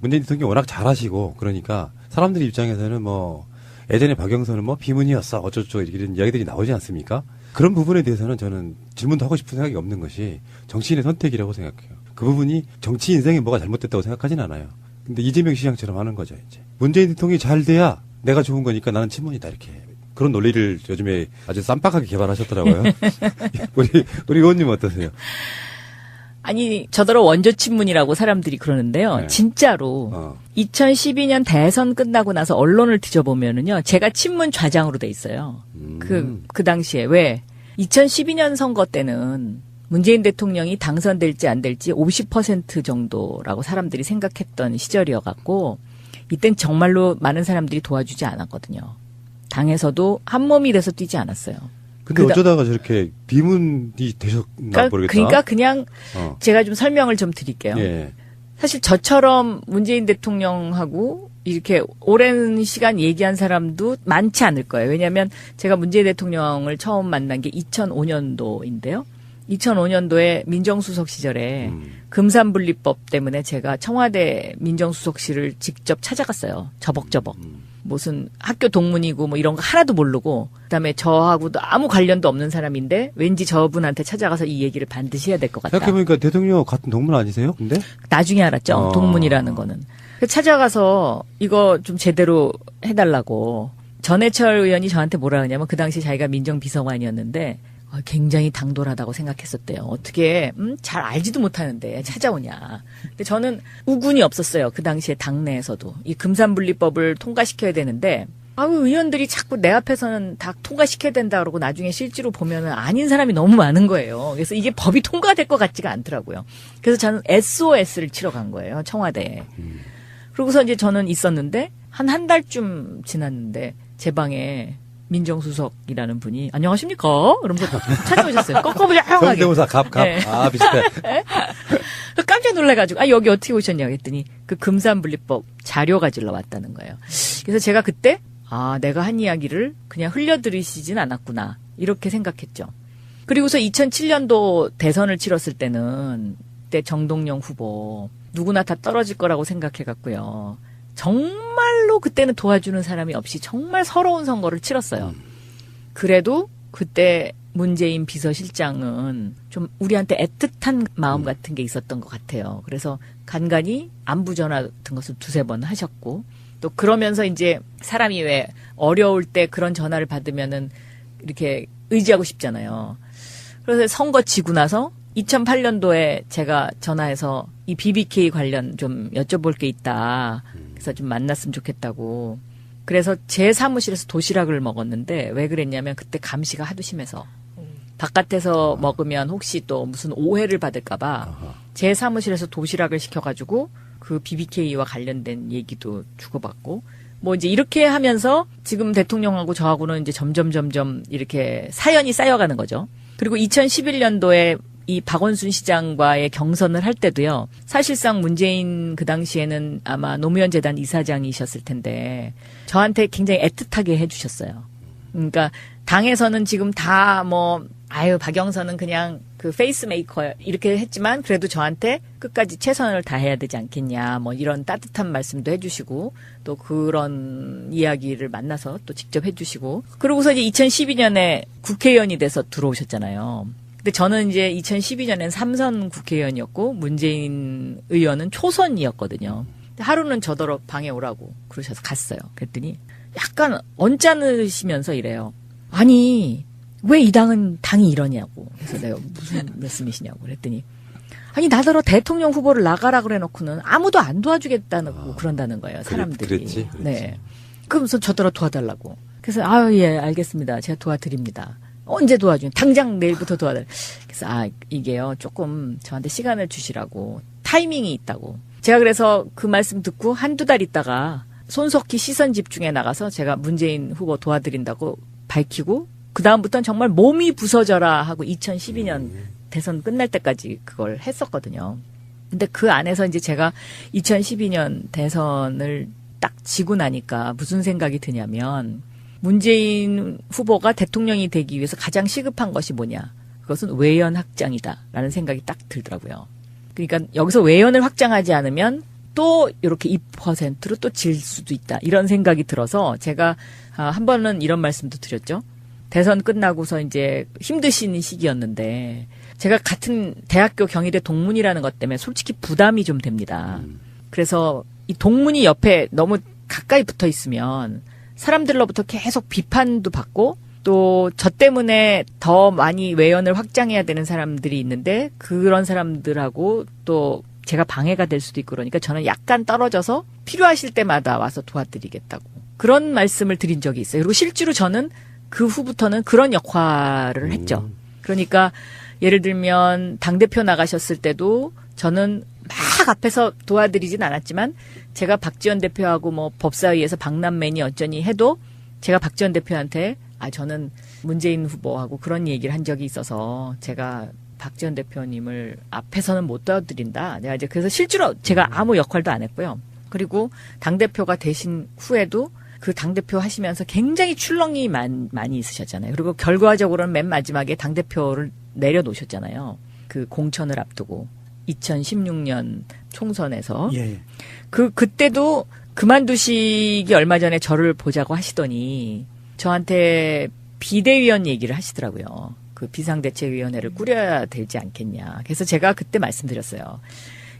문재인 대통령이 워낙 잘하시고 그러니까 사람들 입장에서는 뭐 예전에 박영선은 뭐 비문이었어 어쩌고저쩌고 이런 이야기들이 나오지 않습니까? 그런 부분에 대해서는 저는 질문도 하고 싶은 생각이 없는 것이 정치인의 선택이라고 생각해요. 그 부분이 정치 인생에 뭐가 잘못됐다고 생각하진 않아요. 근데 이재명 시장처럼 하는 거죠, 이제. 문재인 대통령이 잘 돼야 내가 좋은 거니까 나는 친문이다, 이렇게. 그런 논리를 요즘에 아주 쌈박하게 개발하셨더라고요. 우리, 우리 의원님 어떠세요? 아니 저더러 원조 친문이라고 사람들이 그러는데요. 네. 진짜로 어. 2012년 대선 끝나고 나서 언론을 뒤져보면은요, 제가 친문 좌장으로 돼 있어요. 음. 그, 그 당시에. 왜? 2012년 선거 때는 문재인 대통령이 당선될지 안 될지 50% 정도라고 사람들이 생각했던 시절이어갖고, 이땐 정말로 많은 사람들이 도와주지 않았거든요. 당에서도 한 몸이 돼서 뛰지 않았어요. 근데 그다- 어쩌다가 저렇게 비문이 되셨나 그러니까, 모르겠다. 그러니까 그냥 어. 제가 좀 설명을 좀 드릴게요. 예. 사실 저처럼 문재인 대통령하고 이렇게 오랜 시간 얘기한 사람도 많지 않을 거예요. 왜냐하면 제가 문재인 대통령을 처음 만난 게 2005년도인데요. 2005년도에 민정수석 시절에 음. 금산분리법 때문에 제가 청와대 민정수석실을 직접 찾아갔어요. 저벅저벅. 음. 무슨 학교 동문이고 뭐 이런 거 하나도 모르고 그다음에 저하고도 아무 관련도 없는 사람인데 왠지 저분한테 찾아가서 이 얘기를 반드시 해야 될 것 같다. 생각해보니까 대통령 같은 동문 아니세요? 근데? 나중에 알았죠. 어. 동문이라는 거는. 그래서 찾아가서 이거 좀 제대로 해달라고. 전해철 의원이 저한테 뭐라 그러냐면 그 당시 자기가 민정비서관이었는데 어, 굉장히 당돌하다고 생각했었대요. 어떻게 음? 잘 알지도 못하는데 찾아오냐. 근데 저는 우군이 없었어요. 그 당시에 당내에서도 이 금산분리법을 통과시켜야 되는데 아우 의원들이 자꾸 내 앞에서는 다 통과시켜야 된다 그러고 나중에 실제로 보면은 아닌 사람이 너무 많은 거예요. 그래서 이게 법이 통과될 것 같지가 않더라고요. 그래서 저는 SOS를 치러 간 거예요. 청와대에. 그러고서 이제 저는 있었는데 한 한 달쯤 지났는데 제 방에 민정수석이라는 분이 안녕하십니까? 그러면서 찾아오셨어요. 꺾어보자하게. 성대모사 갑, 갑. 네. 아, 비슷해. 깜짝 놀래가지고 아 여기 어떻게 오셨냐고 했더니 그 금산분리법 자료 가지러 왔다는 거예요. 그래서 제가 그때 아 내가 한 이야기를 그냥 흘려들으시진 않았구나 이렇게 생각했죠. 그리고서 2007년도 대선을 치렀을 때는 그때 정동영 후보 누구나 다 떨어질 거라고 생각해갔고요. 정말 로 그때는 도와주는 사람이 없이 정말 서러운 선거를 치렀어요. 그래도 그때 문재인 비서실장은 좀 우리한테 애틋한 마음 같은 게 있었던 것 같아요. 그래서 간간히 안부 전화 같은 것을 두세 번 하셨고 또 그러면서 이제 사람이 왜 어려울 때 그런 전화를 받으면은 이렇게 의지하고 싶잖아요. 그래서 선거 지고 나서 2008년도에 제가 전화해서 이 BBK 관련 좀 여쭤볼 게 있다. 그래서 좀 만났으면 좋겠다고. 그래서 제 사무실에서 도시락을 먹었는데 왜 그랬냐면 그때 감시가 하도 심해서 바깥에서 먹으면 혹시 또 무슨 오해를 받을까봐 아하. 제 사무실에서 도시락을 시켜가지고 그 BBK와 관련된 얘기도 주고받고 뭐 이제 이렇게 하면서 지금 대통령하고 저하고는 이제 점점 점점 이렇게 사연이 쌓여가는 거죠. 그리고 2011년도에 이 박원순 시장과의 경선을 할 때도요. 사실상 문재인 그 당시에는 아마 노무현 재단 이사장이셨을 텐데 저한테 굉장히 애틋하게 해주셨어요. 그러니까 당에서는 지금 다 뭐 아유 박영선은 그냥 그 페이스메이커 이렇게 했지만 그래도 저한테 끝까지 최선을 다해야 되지 않겠냐 뭐 이런 따뜻한 말씀도 해주시고 또 그런 이야기를 만나서 또 직접 해주시고 그러고서 이제 2012년에 국회의원이 돼서 들어오셨잖아요. 근데 저는 이제 2012년엔 삼선 국회의원이었고 문재인 의원은 초선이었거든요. 하루는 저더러 방에 오라고 그러셔서 갔어요. 그랬더니 약간 언짢으시면서 이래요. 아니 왜 이 당은 당이 이러냐고. 그래서 내가 무슨 말씀이시냐고 그랬더니 아니 나더러 대통령 후보를 나가라 그래놓고는 아무도 안 도와주겠다고 그런다는 거예요. 사람들이. 그랬지, 그랬지. 네. 그러면서 저더러 도와달라고. 그래서 아유 예 알겠습니다. 제가 도와드립니다. 언제 도와주냐? 당장 내일부터 도와달라. 그래서 아 이게요 조금 저한테 시간을 주시라고 타이밍이 있다고. 제가 그래서 그 말씀 듣고 한두 달 있다가 손석희 시선 집중에 나가서 제가 문재인 후보 도와드린다고 밝히고 그 다음부터는 정말 몸이 부서져라 하고 2012년 대선 끝날 때까지 그걸 했었거든요. 근데 그 안에서 이제 제가 2012년 대선을 딱 지고 나니까 무슨 생각이 드냐면 문재인 후보가 대통령이 되기 위해서 가장 시급한 것이 뭐냐? 그것은 외연 확장이다라는 생각이 딱 들더라고요. 그러니까 여기서 외연을 확장하지 않으면 또 이렇게 2%로 또 질 수도 있다. 이런 생각이 들어서 제가 아, 한 번은 이런 말씀도 드렸죠. 대선 끝나고서 이제 힘드신 시기였는데 제가 같은 대학교 경희대 동문이라는 것 때문에 솔직히 부담이 좀 됩니다. 그래서 이 동문이 옆에 너무 가까이 붙어 있으면 사람들로부터 계속 비판도 받고 또 저 때문에 더 많이 외연을 확장해야 되는 사람들이 있는데 그런 사람들하고 또 제가 방해가 될 수도 있고 그러니까 저는 약간 떨어져서 필요하실 때마다 와서 도와드리겠다고 그런 말씀을 드린 적이 있어요. 그리고 실제로 저는 그 후부터는 그런 역할을 했죠. 그러니까 예를 들면 당대표 나가셨을 때도 저는 막 앞에서 도와드리진 않았지만 제가 박지원 대표하고 뭐 법사위에서 박남맨이 어쩌니 해도 제가 박지원 대표한테 아 저는 문재인 후보하고 그런 얘기를 한 적이 있어서 제가 박지원 대표님을 앞에서는 못 도와드린다. 내가 이제 그래서 실제로 제가 아무 역할도 안 했고요. 그리고 당 대표가 되신 후에도 그 당 대표 하시면서 굉장히 출렁이 많, 많이 있으셨잖아요. 그리고 결과적으로는 맨 마지막에 당 대표를 내려놓으셨잖아요. 그 공천을 앞두고 2016년 총선에서 예. 그 그때도 그만두시기 얼마 전에 저를 보자고 하시더니 저한테 비대위원 얘기를 하시더라고요. 그 비상대책위원회를 꾸려야 되지 않겠냐. 그래서 제가 그때 말씀드렸어요.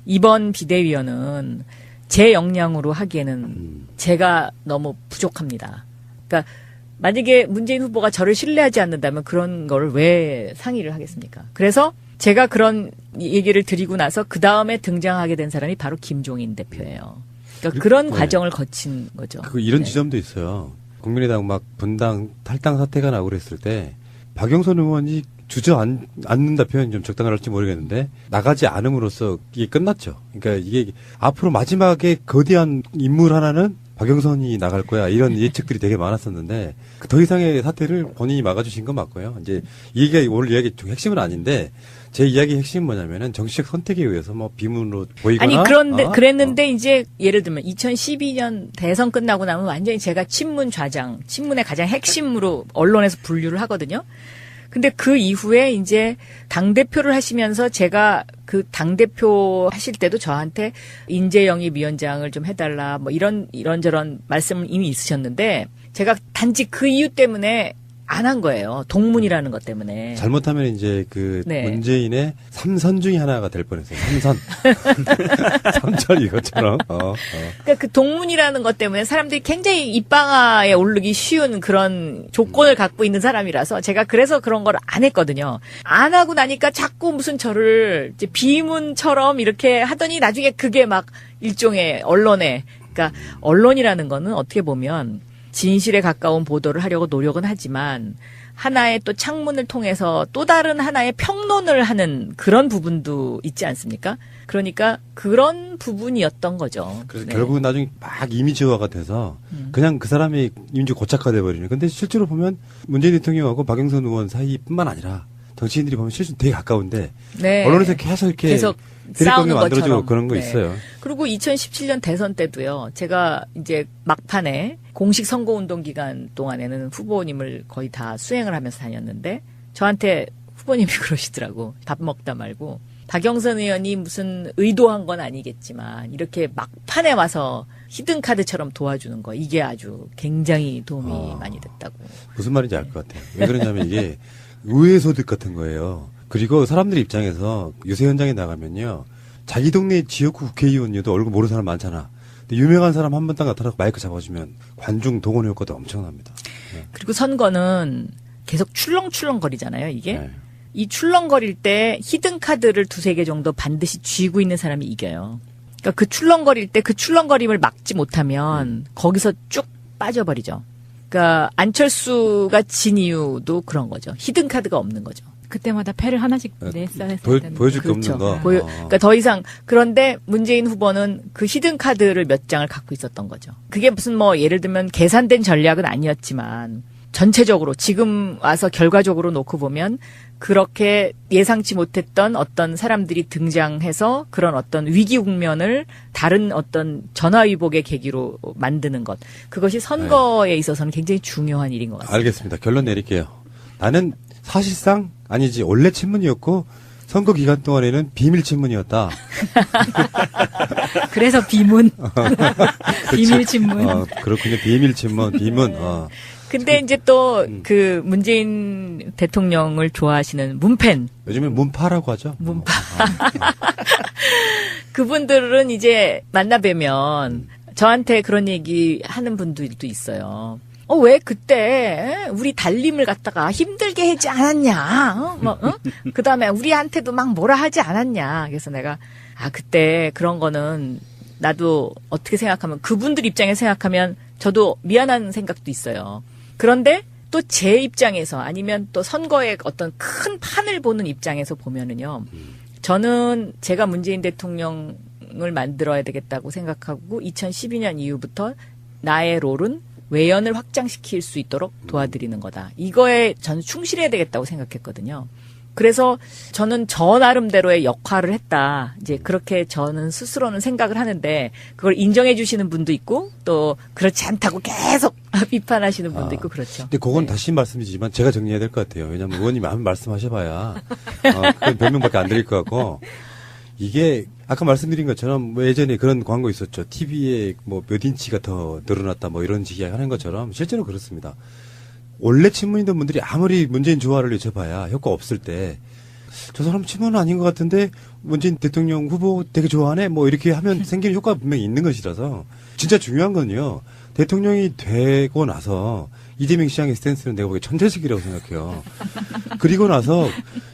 이번 비대위원은 제 역량으로 하기에는 제가 너무 부족합니다. 그러니까 만약에 문재인 후보가 저를 신뢰하지 않는다면 그런 거를 왜 상의를 하겠습니까? 그래서 제가 그런 얘기를 드리고 나서 그 다음에 등장하게 된 사람이 바로 김종인 대표예요. 그러니까 그런 네. 과정을 거친 거죠. 그 이런 네. 지점도 있어요. 국민의당 막 분당 탈당 사태가 나고 그랬을 때 박영선 의원이 주저앉는다 표현이 좀 적당할지 모르겠는데 나가지 않음으로써 이게 끝났죠. 그러니까 이게 앞으로 마지막에 거대한 인물 하나는 박영선이 나갈 거야 이런 예측들이 되게 많았었는데 그더 이상의 사태를 본인이 막아주신 건 맞고요. 이제 이 얘기가 오늘 이야기 중 핵심은 아닌데 제 이야기 핵심은 뭐냐면은 정치적 선택에 의해서 뭐 비문으로 보이거나 아니 그런데 어? 그랬는데 이제 예를 들면 2012년 대선 끝나고 나면 완전히 제가 친문 좌장, 친문의 가장 핵심으로 언론에서 분류를 하거든요. 근데 그 이후에 이제 당 대표를 하시면서 제가 그 당 대표 하실 때도 저한테 인재 영입 위원장을 좀 해달라 뭐 이런 이런저런 말씀은 이미 있으셨는데 제가 단지 그 이유 때문에 안 한 거예요. 동문이라는 것 때문에. 잘못하면 이제 그 네. 문재인의 삼선 중에 하나가 될 뻔했어요. 삼선. 삼철 이것처럼. 어, 어. 그러니까 그 동문이라는 것 때문에 사람들이 굉장히 입방아에 오르기 쉬운 그런 조건을 갖고 있는 사람이라서 제가 그래서 그런 걸 안 했거든요. 안 하고 나니까 자꾸 무슨 저를 비문처럼 이렇게 하더니 나중에 그게 막 일종의 언론에 그러니까 언론이라는 거는 어떻게 보면 진실에 가까운 보도를 하려고 노력은 하지만 하나의 또 창문을 통해서 또 다른 하나의 평론을 하는 그런 부분도 있지 않습니까? 그러니까 그런 부분이었던 거죠. 그래서 네. 결국은 나중에 막 이미지화가 돼서 그냥 그 사람이 이미지 고착화돼 버리는. 근데 실제로 보면 문재인 대통령하고 박영선 의원 사이뿐만 아니라 정치인들이 보면 실제 되게 가까운데 네. 언론에서 계속 이렇게 계속 드립거리 싸우는 만들어주고. 그런 거 네. 있어요. 그리고 2017년 대선 때도요. 제가 이제 막판에 공식 선거 운동 기간 동안에는 후보님을 거의 다 수행을 하면서 다녔는데 저한테 후보님이 그러시더라고. 밥 먹다 말고 박영선 의원이 무슨 의도한 건 아니겠지만 이렇게 막판에 와서 히든 카드처럼 도와주는 거 이게 아주 굉장히 도움이 아. 많이 됐다고. 무슨 말인지 알 것 같아요. 왜 그러냐면 이게 의회 소득 같은 거예요. 그리고 사람들 입장에서 유세 현장에 나가면요. 자기 동네 지역구 국회의원이어도 얼굴 모르는 사람 많잖아. 유명한 사람 한 번 딱 나타나고 마이크 잡아주면 관중 동원 효과도 엄청납니다. 네. 그리고 선거는 계속 출렁출렁거리잖아요. 이게. 네. 이 출렁거릴 때 히든 카드를 두세 개 정도 반드시 쥐고 있는 사람이 이겨요. 그러니까 그 출렁거릴 때 그 출렁거림을 막지 못하면 거기서 쭉 빠져버리죠. 그러니까 안철수가 진 이유도 그런 거죠. 히든 카드가 없는 거죠. 그때마다 패를 하나씩 네, 냈어야 했을 보여- 텐데. 보여줄 게 그렇죠. 없는 거. 보여- 어. 그러니까 더 이상 그런데 문재인 후보는 그 히든 카드를 몇 장을 갖고 있었던 거죠. 그게 무슨 뭐 예를 들면 계산된 전략은 아니었지만 전체적으로 지금 와서 결과적으로 놓고 보면 그렇게 예상치 못했던 어떤 사람들이 등장해서 그런 어떤 위기 국면을 다른 어떤 전화위복의 계기로 만드는 것 그것이 선거에 있어서는 굉장히 중요한 일인 것 같습니다. 알겠습니다. 결론 내릴게요. 나는 사실상 아니지 원래 친문이었고 선거 기간 동안에는 비밀 친문이었다. 그래서 비문. 비밀 친문. 어, 그렇군요. 비밀 친문, 비문. 어. 근데 이제 또 음. 그 문재인 대통령을 좋아하시는 문팬 요즘에 문파라고 하죠. 문파. 어, 어. 그분들은 이제 만나 뵈면 저한테 그런 얘기 하는 분들도 있어요. 어, 왜 그때 우리 달림을 갖다가 힘들게 하지 않았냐? 어? 뭐, 어? 그 다음에 우리한테도 막 뭐라 하지 않았냐? 그래서 내가, 아, 그때 그런 거는 나도 어떻게 생각하면 그분들 입장에 생각하면 저도 미안한 생각도 있어요. 그런데 또 제 입장에서 아니면 또 선거의 어떤 큰 판을 보는 입장에서 보면은요. 저는 제가 문재인 대통령을 만들어야 되겠다고 생각하고 2012년 이후부터 나의 롤은 외연을 확장시킬 수 있도록 도와드리는 거다. 이거에 저는 충실해야 되겠다고 생각했거든요. 그래서 저는 저 나름대로의 역할을 했다. 이제 그렇게 저는 스스로는 생각을 하는데 그걸 인정해 주시는 분도 있고 또 그렇지 않다고 계속 비판하시는 분도 아, 있고 그렇죠. 근데 그건 네. 다시 말씀드리지만 제가 정리해야 될 것 같아요. 왜냐하면 의원님이 한 말씀하셔봐야 어, 그건 별명밖에 안 드릴 것 같고 이게 아까 말씀드린 것처럼 뭐 예전에 그런 광고 있었죠. TV에 뭐 몇 인치가 더 늘어났다 뭐 이런 식이 하는 것처럼 실제로 그렇습니다. 원래 친문이던 분들이 아무리 문재인 조화를 외쳐봐야 효과 없을 때 저 사람 친문은 아닌 것 같은데 문재인 대통령 후보 되게 좋아하네 뭐 이렇게 하면 생기는 효과가 분명히 있는 것이라서 진짜 중요한 건요 대통령이 되고 나서 이재명 시장의 스탠스는 내가 보기에 천재식이라고 생각해요. 그리고 나서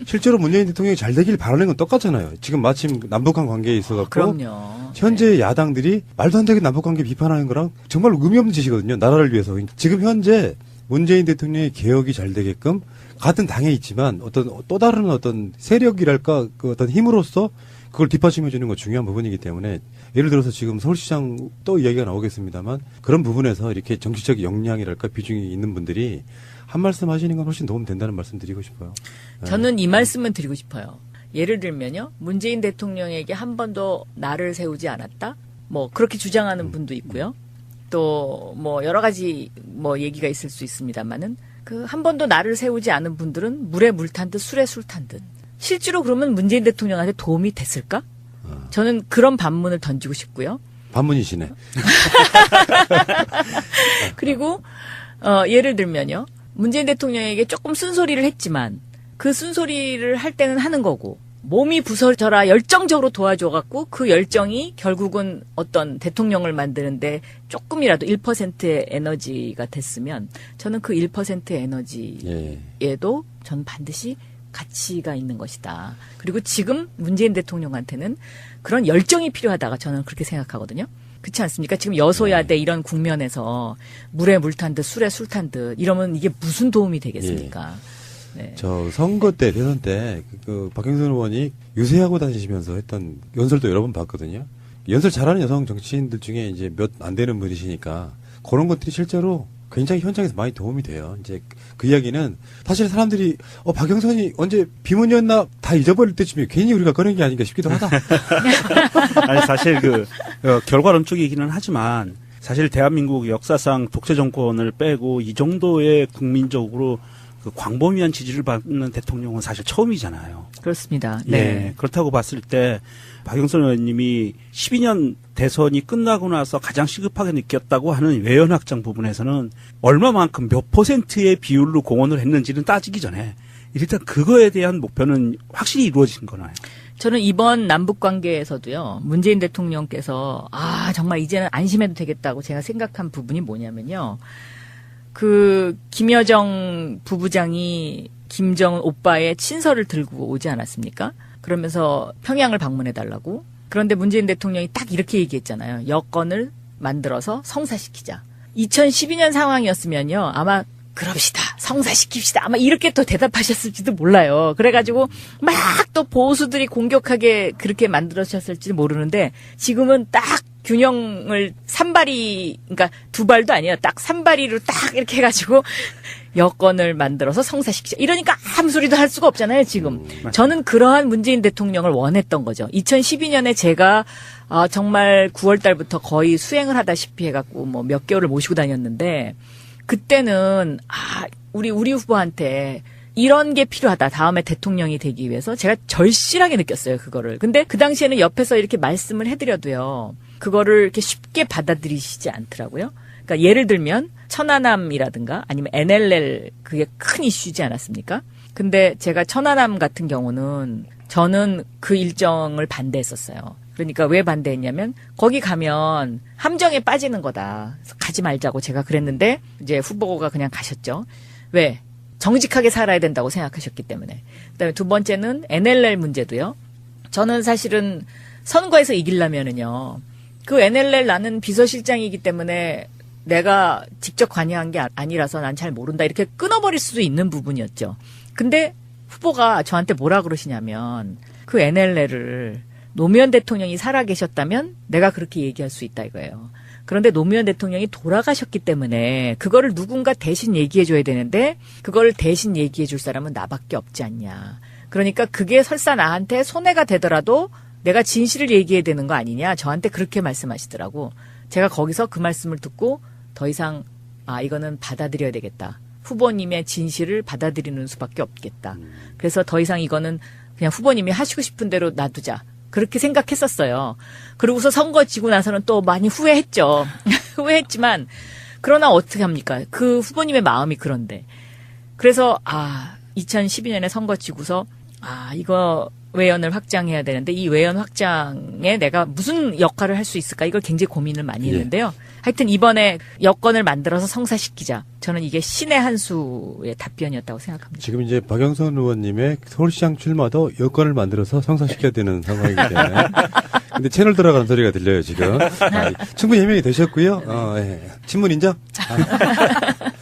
실제로 문재인 대통령이 잘 되길 바라는 건 똑같잖아요. 지금 마침 남북한 관계에 있어갖고 그럼요. 현재 야당들이 말도 안 되게 남북 관계 비판하는 거랑 정말 의미 없는 짓이거든요. 나라를 위해서. 지금 현재 문재인 대통령의 개혁이 잘 되게끔 같은 당에 있지만 어떤 또 다른 어떤 세력이랄까 그 어떤 힘으로서 그걸 뒷받침해 주는 거 중요한 부분이기 때문에 예를 들어서 지금 서울시장 또 이야기가 나오겠습니다만 그런 부분에서 이렇게 정치적 역량이랄까 비중이 있는 분들이 한 말씀 하시는 건 훨씬 도움 된다는 말씀 드리고 싶어요. 네. 저는 이 말씀은 드리고 싶어요. 예를 들면요. 문재인 대통령에게 한 번도 나를 세우지 않았다? 뭐, 그렇게 주장하는 분도 있고요. 또, 뭐, 여러 가지 뭐 얘기가 있을 수 있습니다만은 그 한 번도 나를 세우지 않은 분들은 물에 물 탄 듯 술에 술 탄 듯. 실제로 그러면 문재인 대통령한테 도움이 됐을까? 저는 그런 반문을 던지고 싶고요. 반문이시네. 그리고 어, 예를 들면요. 문재인 대통령에게 조금 쓴소리를 했지만 그 쓴소리를 할 때는 하는 거고 몸이 부서져라 열정적으로 도와줘갖고 그 열정이 결국은 어떤 대통령을 만드는데 조금이라도 1%의 에너지가 됐으면 저는 그 1%의 에너지에도 예. 전 반드시 가치가 있는 것이다. 그리고 지금 문재인 대통령한테는 그런 열정이 필요하다가 저는 그렇게 생각하거든요. 그렇지 않습니까? 지금 여소야대 이런 국면에서 물에 물 탄 듯 술에 술 탄 듯 이러면 이게 무슨 도움이 되겠습니까? 네. 저 선거 때 대선 때 그 박영선 의원이 유세하고 다니시면서 했던 연설도 여러 번 봤거든요. 연설 잘하는 여성 정치인들 중에 이제 몇 안 되는 분이시니까 그런 것들이 실제로 굉장히 현장에서 많이 도움이 돼요. 이제 그 이야기는 사실 사람들이 어 박영선이 언제 비문이었나 다 잊어버릴 때쯤에 괜히 우리가 꺼낸 게 아닌가 싶기도 하다. 아니 사실 그 어, 결과론적이기는 하지만 사실 대한민국 역사상 독재 정권을 빼고 이 정도의 국민적으로 그 광범위한 지지를 받는 대통령은 사실 처음이잖아요. 그렇습니다. 예, 네. 그렇다고 봤을 때 박영선 의원님이 12년 대선이 끝나고 나서 가장 시급하게 느꼈다고 하는 외연 확장 부분에서는 얼마만큼 몇 퍼센트의 비율로 공헌을 했는지는 따지기 전에 일단 그거에 대한 목표는 확실히 이루어진 거나요? 저는 이번 남북 관계에서도요. 문재인 대통령께서 아 정말 이제는 안심해도 되겠다고 제가 생각한 부분이 뭐냐면요. 그 김여정 부부장이 김정은 오빠의 친서를 들고 오지 않았습니까? 그러면서 평양을 방문해 달라고. 그런데 문재인 대통령이 딱 이렇게 얘기했잖아요. 여건을 만들어서 성사시키자. 2012년 상황이었으면요. 아마 그럽시다. 성사시킵시다. 아마 이렇게 또 대답하셨을지도 몰라요. 그래가지고 막 또 보수들이 공격하게 그렇게 만들어졌을지 모르는데 지금은 딱 균형을 산발이, 그러니까 두 발도 아니에요. 딱 산발이로 딱 이렇게 해가지고 여건을 만들어서 성사시키자. 이러니까 아무 소리도 할 수가 없잖아요, 지금. 저는 그러한 문재인 대통령을 원했던 거죠. 2012년에 제가 아, 정말 9월 달부터 거의 수행을 하다시피 해갖고 뭐 몇 개월을 모시고 다녔는데 그때는 아, 우리 우리 후보한테 이런 게 필요하다. 다음에 대통령이 되기 위해서 제가 절실하게 느꼈어요, 그거를. 근데 그 당시에는 옆에서 이렇게 말씀을 해드려도요, 그거를 이렇게 쉽게 받아들이시지 않더라고요. 그러니까 예를 들면 천안함이라든가 아니면 NLL 그게 큰 이슈지 않았습니까? 근데 제가 천안함 같은 경우는 저는 그 일정을 반대했었어요. 그러니까 왜 반대했냐면 거기 가면 함정에 빠지는 거다. 가지 말자고 제가 그랬는데 이제 후보가 그냥 가셨죠. 왜? 정직하게 살아야 된다고 생각하셨기 때문에. 그다음에 두 번째는 NLL 문제도요. 저는 사실은 선거에서 이기려면은요. 그 NLL 나는 비서실장이기 때문에 내가 직접 관여한 게 아- 아니라서 난 잘 모른다 이렇게 끊어버릴 수도 있는 부분이었죠. 근데 후보가 저한테 뭐라 그러시냐면 그 NLL을 노무현 대통령이 살아계셨다면 내가 그렇게 얘기할 수 있다 이거예요. 그런데 노무현 대통령이 돌아가셨기 때문에 그거를 누군가 대신 얘기해 줘야 되는데 그걸 대신 얘기해 줄 사람은 나밖에 없지 않냐. 그러니까 그게 설사 나한테 손해가 되더라도 내가 진실을 얘기해야 되는 거 아니냐. 저한테 그렇게 말씀하시더라고. 제가 거기서 그 말씀을 듣고 더 이상 아 이거는 받아들여야 되겠다. 후보님의 진실을 받아들이는 수밖에 없겠다. 그래서 더 이상 이거는 그냥 후보님이 하시고 싶은 대로 놔두자. 그렇게 생각했었어요. 그러고서 선거 지고 나서는 또 많이 후회했죠. 후회했지만 그러나 어떻게 합니까? 그 후보님의 마음이 그런데. 그래서 아 2012년에 선거 지고서 아 이거 외연을 확장해야 되는데 이 외연 확장에 내가 무슨 역할을 할 수 있을까 이걸 굉장히 고민을 많이 예. 했는데요. 하여튼 이번에 여건을 만들어서 성사시키자. 저는 이게 신의 한 수의 답변이었다고 생각합니다. 지금 이제 박영선 의원님의 서울시장 출마도 여건을 만들어서 성사시켜야 되는 상황이기 때문에. 근데 채널 돌아가는 소리가 들려요, 지금. 아, 충분히 해명이 되셨고요. 어, 예. 친문 인정? 아.